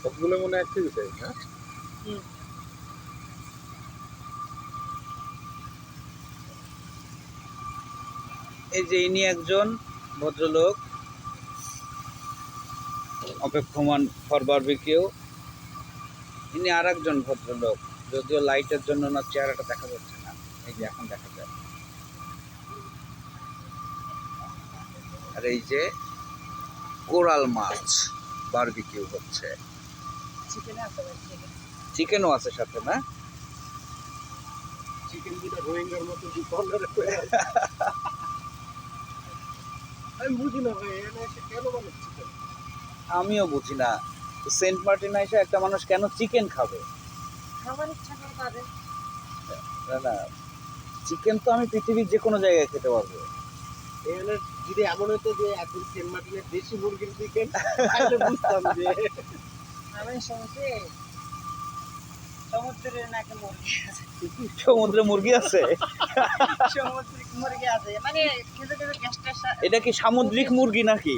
সবগুলো মনে একটি বিষয় হ্যাঁ? এই যে ইনি একজন ভদ্রলোক অপেক্ষমান ফর বারবিকিউ ইনি আর একজন ভদ্রলোক যদিও লাইটের জন্য না চেহারাটা দেখা যাচ্ছে না এই যে এখন দেখা যায়। আর এই যে কোরাল মাছ বারবিকিউ হচ্ছে। চিকেনও আছে সাথে না? আমিও বুঝি না। সেন্ট মার্টিন এসে একটা মানুষ কেন চিকেন খাবে? না না। চিকেন তো আমি পৃথিবীর যে কোনো জায়গায় খেতে পারব। এখানে যদি এমন হতো যে এখন সেন্ট মার্টিনের দেশি মুরগির চিকেন তাহলে বুঝতাম যে আমি শুনছি সমুদ্রের নাকি মুরগি আছে। সমুদ্রে মুরগি আছে? সামুদ্রিক মুরগি আছে। মানে গ্যাসটা এটা কি সামুদ্রিক মুরগি নাকি?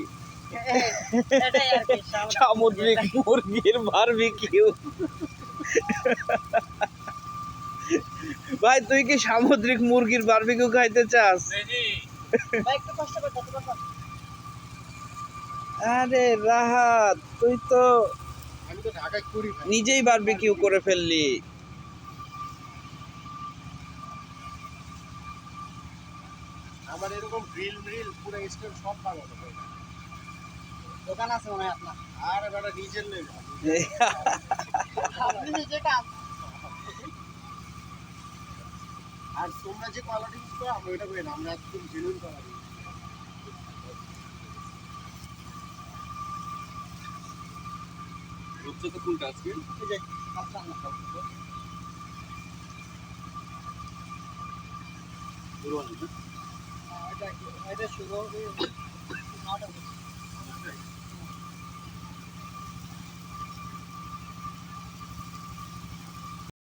সামুদ্রিক মুরগির বারবিকিউ ভাই তুই কি সামুদ্রিক মুরগির বারবিকিউ খাইতে চাস? আরে রাহাত তুই তো নিজেই বারবিকিউ করে ফেললি। আমার এরকম গ্রিল মিল পুরো স্টেল সব ভাই। দোকান আছে মনে হয় আপনার। আর বেটা নিজের নেই আপনি নিজে কাজ। আর তোমরা যে কোয়ালিটি ইউজ করো আমরা ওইটা করি না আমরা একদম জেনুইন রূপচাঁদা কোনটা আজকে এই যে কাঁচা আম। পুরোনো হ্যাঁ, এটা এটা শুরু হবে নটা।